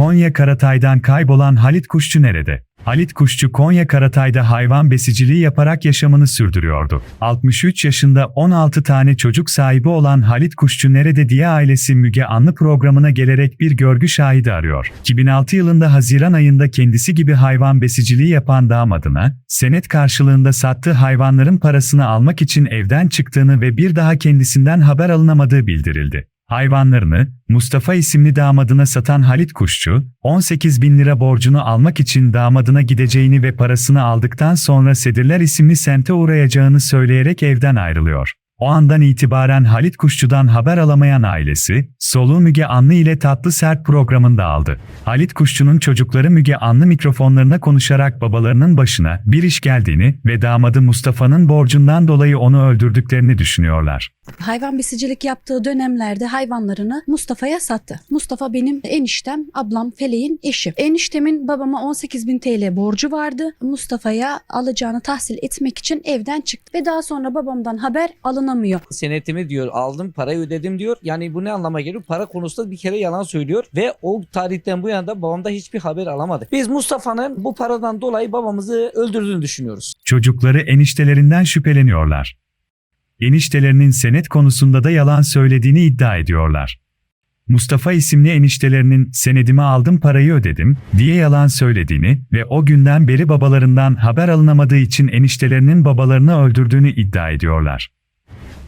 Konya Karatay'dan kaybolan Halit Kuşçu nerede? Halit Kuşçu Konya Karatay'da hayvan besiciliği yaparak yaşamını sürdürüyordu. 63 yaşında 16 tane çocuk sahibi olan Halit Kuşçu nerede diye ailesi Müge Anlı programına gelerek bir görgü şahidi arıyor. 2006 yılında Haziran ayında kendisi gibi hayvan besiciliği yapan damadına, senet karşılığında sattığı hayvanların parasını almak için evden çıktığını ve bir daha kendisinden haber alınamadığı bildirildi. Hayvanlarını Mustafa isimli damadına satan Halit Kuşçu, 18 bin lira borcunu almak için damadına gideceğini ve parasını aldıktan sonra Sedirler isimli semte uğrayacağını söyleyerek evden ayrılıyor. O andan itibaren Halit Kuşçu'dan haber alamayan ailesi, soluğu Müge Anlı ile Tatlı Sert programında aldı. Halit Kuşçu'nun çocukları Müge Anlı mikrofonlarına konuşarak babalarının başına bir iş geldiğini ve damadı Mustafa'nın borcundan dolayı onu öldürdüklerini düşünüyorlar. Hayvan besicilik yaptığı dönemlerde hayvanlarını Mustafa'ya sattı. Mustafa benim eniştem, ablam Feleğin eşi. Eniştemin babama 18 bin TL borcu vardı. Mustafa'ya alacağını tahsil etmek için evden çıktı. Ve daha sonra babamdan haber alınamıyor. senetimi diyor aldım parayı ödedim diyor. Yani bu ne anlama geliyor? Para konusunda bir kere yalan söylüyor ve o tarihten bu yana da babamda hiçbir haber alamadık. Biz Mustafa'nın bu paradan dolayı babamızı öldürdüğünü düşünüyoruz. Çocukları eniştelerinden şüpheleniyorlar. Eniştelerinin senet konusunda da yalan söylediğini iddia ediyorlar. Mustafa isimli eniştelerinin senedimi aldım parayı ödedim diye yalan söylediğini ve o günden beri babalarından haber alınamadığı için eniştelerinin babalarını öldürdüğünü iddia ediyorlar.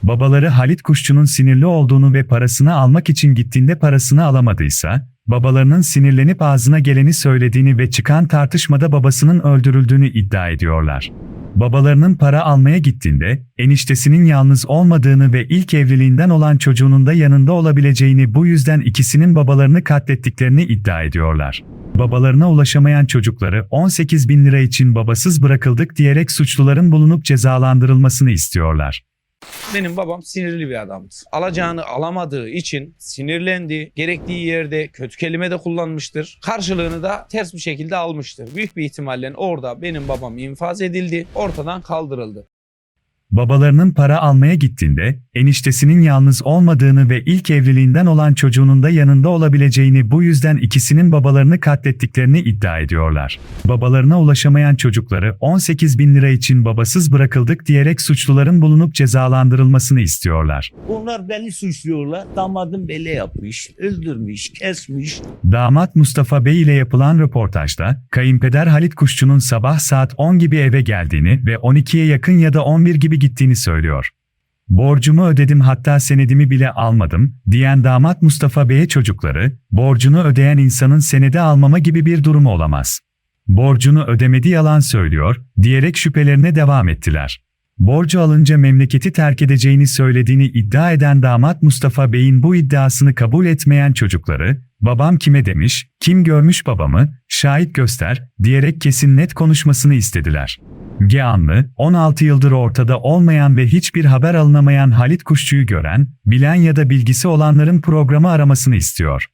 Babaları Halit Kuşçu'nun sinirli olduğunu ve parasını almak için gittiğinde parasını alamadıysa, babalarının sinirlenip ağzına geleni söylediğini ve çıkan tartışmada babasının öldürüldüğünü iddia ediyorlar. Babalarının para almaya gittiğinde, eniştesinin yalnız olmadığını ve ilk evliliğinden olan çocuğunun da yanında olabileceğini bu yüzden ikisinin babalarını katlettiklerini iddia ediyorlar. Babalarına ulaşamayan çocukları 18 bin lira için babasız bırakıldık diyerek suçluların bulunup cezalandırılmasını istiyorlar. Benim babam sinirli bir adamdı. Alacağını alamadığı için sinirlendi. Gerektiği yerde kötü kelime de kullanmıştır. Karşılığını da ters bir şekilde almıştır. Büyük bir ihtimalle orada benim babam infaz edildi. Ortadan kaldırıldı. Babalarının para almaya gittiğinde, eniştesinin yalnız olmadığını ve ilk evliliğinden olan çocuğunun da yanında olabileceğini bu yüzden ikisinin babalarını katlettiklerini iddia ediyorlar. Babalarına ulaşamayan çocukları 18 bin lira için babasız bırakıldık diyerek suçluların bulunup cezalandırılmasını istiyorlar. Onlar beni suçluyorlar. Damadım bele yapmış, öldürmüş, kesmiş. Damat Mustafa Bey ile yapılan röportajda, kayınpeder Halit Kuşçu'nun sabah saat 10 gibi eve geldiğini ve 12'ye yakın ya da 11 gibi gittiğini söylüyor. Borcumu ödedim hatta senedimi bile almadım, diyen damat Mustafa Bey'e çocukları, borcunu ödeyen insanın senedi almama gibi bir durumu olamaz. Borcunu ödemedi yalan söylüyor, diyerek şüphelerine devam ettiler. Borcu alınca memleketi terk edeceğini söylediğini iddia eden damat Mustafa Bey'in bu iddiasını kabul etmeyen çocukları, babam kime demiş, kim görmüş babamı, şahit göster, diyerek kesin net konuşmasını istediler. Geanlı, 16 yıldır ortada olmayan ve hiçbir haber alınamayan Halit Kuşçu'yu gören, bilen ya da bilgisi olanların programı aramasını istiyor.